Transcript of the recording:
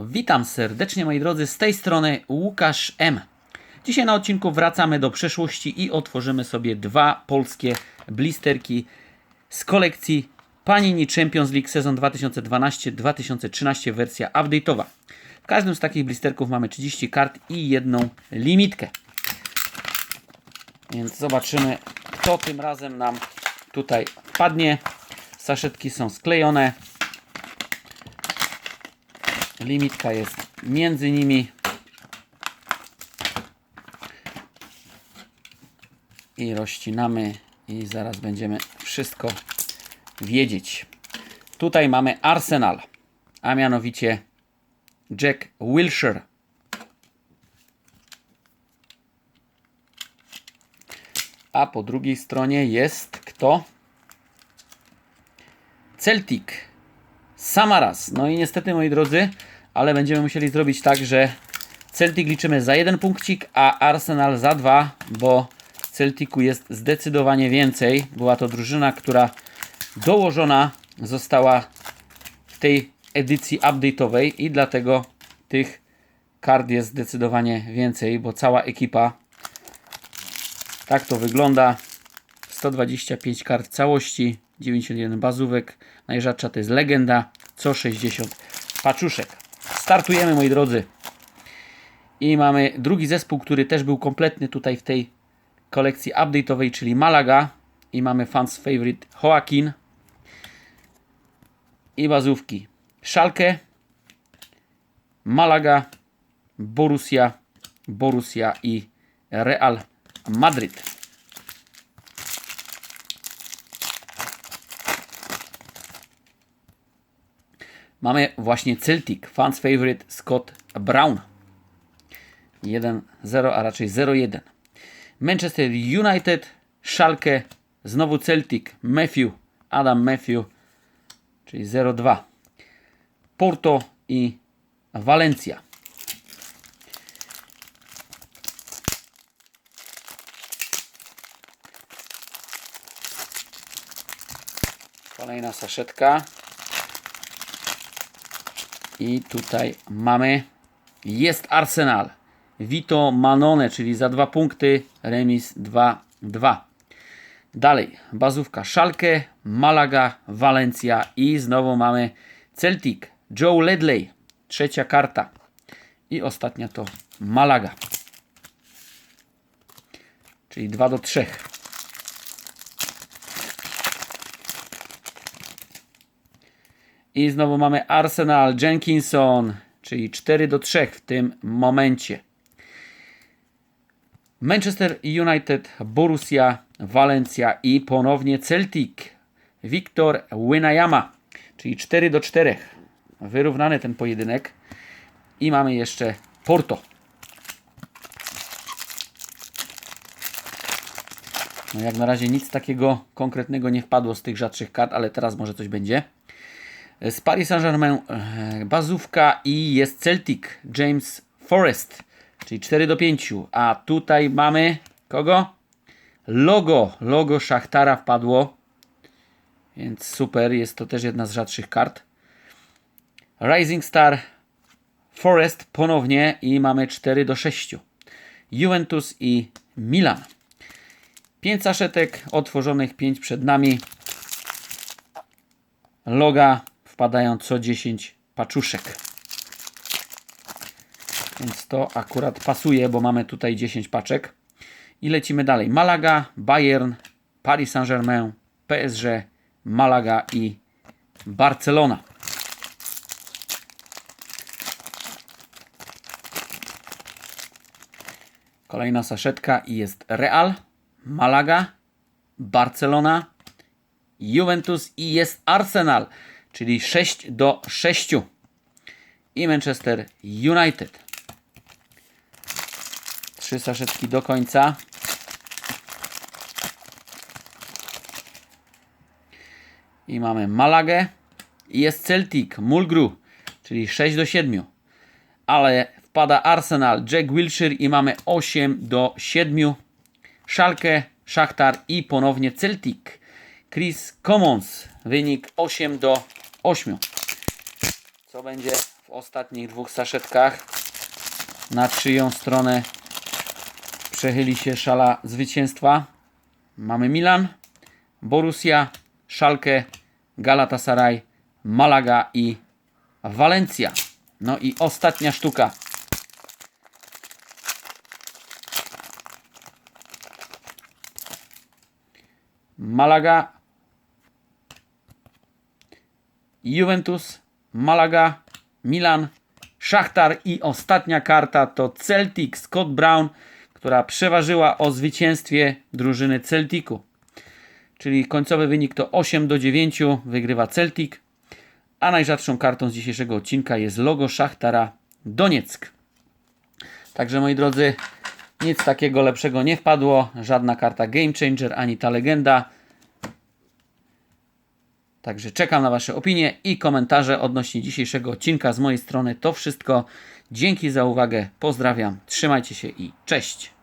Witam serdecznie moi drodzy, z tej strony Łukasz M. Dzisiaj na odcinku wracamy do przeszłości i otworzymy sobie dwa polskie blisterki z kolekcji Panini Champions League sezon 2012-2013 wersja update'owa. W każdym z takich blisterków mamy 30 kart i jedną limitkę. Więc zobaczymy, kto tym razem nam tutaj padnie. Saszetki są sklejone. Limitka jest między nimi. I rozcinamy i zaraz będziemy wszystko wiedzieć. Tutaj mamy Arsenal, a mianowicie Jack Wilshere. A po drugiej stronie jest kto? Celtic. Samaras. No i niestety, moi drodzy, ale będziemy musieli zrobić tak, że Celtic liczymy za jeden punkcik, a Arsenal za dwa, bo Celticu jest zdecydowanie więcej. Była to drużyna, która dołożona została w tej edycji update'owej i dlatego tych kart jest zdecydowanie więcej, bo cała ekipa tak to wygląda. 125 kart całości, 91 bazówek. Najrzadsza to jest legenda, co 60 paczuszek. Startujemy moi drodzy. I mamy drugi zespół, który też był kompletny tutaj w tej kolekcji update'owej, czyli Malaga. I mamy fans favorite Joaquin. I bazówki Schalke, Malaga, Borussia, Borussia i Real Madryt. Mamy właśnie Celtic, fans favorite Scott Brown. 1-0, a raczej 0-1. Manchester United, Schalke, znowu Celtic, Matthew, Adam Matthew, czyli 0-2. Porto i Valencia. Kolejna saszetka. I tutaj mamy. Jest Arsenal. Vito Manone, czyli za dwa punkty. Remis 2-2. Dalej. Bazówka Schalke, Malaga, Valencia i znowu mamy Celtic. Joe Ledley. Trzecia karta. I ostatnia to Malaga. Czyli 2 do 3. I znowu mamy Arsenal Jenkinson, czyli 4 do 3 w tym momencie. Manchester United, Borussia, Valencia i ponownie Celtic. Wiktor Wynayama, czyli 4 do 4. Wyrównany ten pojedynek. I mamy jeszcze Porto. No jak na razie nic takiego konkretnego nie wpadło z tych rzadszych kart, ale teraz może coś będzie. Z Paris Saint-Germain e, bazówka i jest Celtic James Forrest, czyli 4 do 5. A tutaj mamy kogo? Logo, logo Szachtara wpadło. Więc super, jest to też jedna z rzadszych kart. Rising Star Forest ponownie i mamy 4 do 6. Juventus i Milan. 5 saszetek otworzonych, 5 przed nami. Loga wpadają co 10 paczuszek. Więc to akurat pasuje, bo mamy tutaj 10 paczek. I lecimy dalej. Malaga, Bayern, Paris Saint-Germain, PSG, Malaga i Barcelona. Kolejna saszetka i jest Real, Malaga, Barcelona, Juventus i jest Arsenal, czyli 6 do 6. I Manchester United. Trzy saszetki do końca. I mamy Malagę. I jest Celtic, Mulgrew, czyli 6 do 7. Ale wpada Arsenal, Jack Wilshere i mamy 8 do 7. Schalke, Szachtar i ponownie Celtic. Chris Commons. Wynik 8 do 8. co będzie w ostatnich dwóch saszetkach. Na czyją stronę przechyli się szala zwycięstwa. Mamy Milan, Borussia, Schalke, Galatasaray, Malaga i Valencia. No i ostatnia sztuka. Malaga, Juventus, Malaga, Milan, Szachtar i ostatnia karta to Celtic Scott Brown, która przeważyła o zwycięstwie drużyny Celticu. Czyli końcowy wynik to 8 do 9, wygrywa Celtic. A najrzadszą kartą z dzisiejszego odcinka jest logo Szachtara Donieck. Także moi drodzy, nic takiego lepszego nie wpadło. Żadna karta Game Changer ani ta legenda. Także czekam na Wasze opinie i komentarze odnośnie dzisiejszego odcinka z mojej strony. To wszystko. Dzięki za uwagę. Pozdrawiam. Trzymajcie się i cześć.